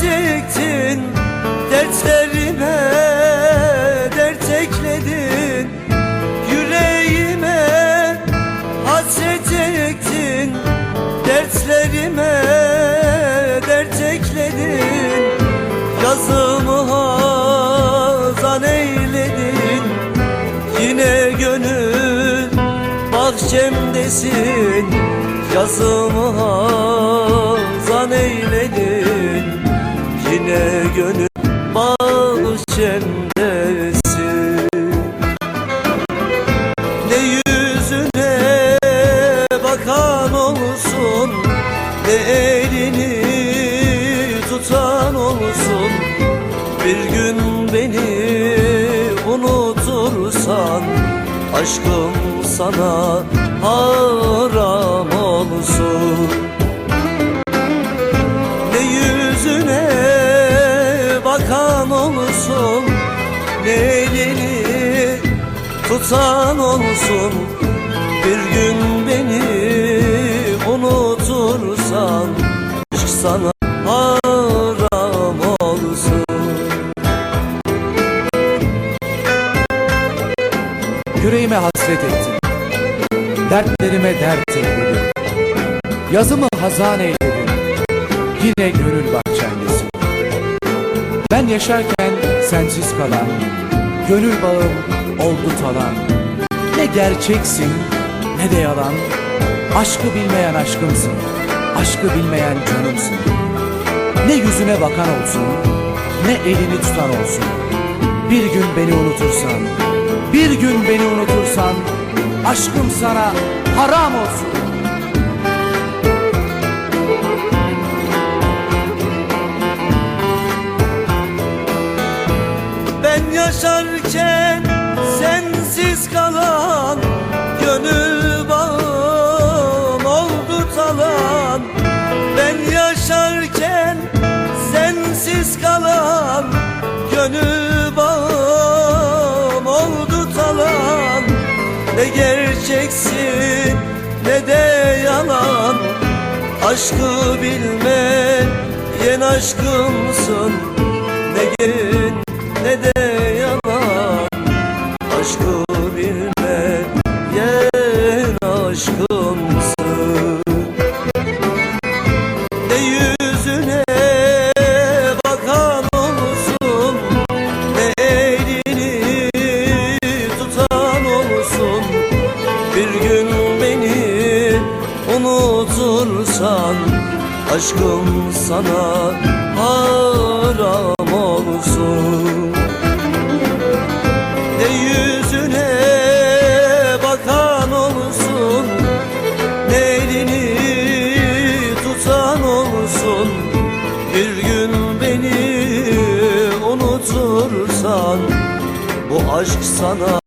çektin Dertlerime dert ekledin Yüreğime hasret ektin Dertlerime dert ekledin Yazımı hazan eyledin Yine gönül bahçemdesin. Yazımı hazan eyledin Yine gönül bahçemdesin Ne yüzüne bakan olsun Ne elini tutan olsun. Bir gün beni unutursan Aşkım sana haram olsun elini tutan olsun. Bir gün beni unutursan Aşk sana haram olsun. Yüreğime hasret ettin. Dertlerime dert ekledin Yazımı hazan eyledin. Yine gönül bahçendesin. Ben yaşarken sensiz kalan Gönül bağım oldu talan. Ne gerçeksin ne de yalan. Aşkı bilmeyen aşkımsın Aşkı bilmeyen canımsın. Ne yüzüne bakan olsun Ne elini tutan olsun. Bir gün beni unutursan Bir gün beni unutursan Aşkım sana haram olsun yaşarken sensiz kalan Gönül bağım oldu talan. Ben yaşarken sensiz kalan Gönül bağım oldu talan. Ne gerçeksin ne de yalan. Aşkı bilmeyen aşkımsın. Ne gelin ne de Aşkım sana haram olsun. Ne yüzüne bakan olsun Ne elini tutan olsun. Bir gün beni unutursan Bu aşk sana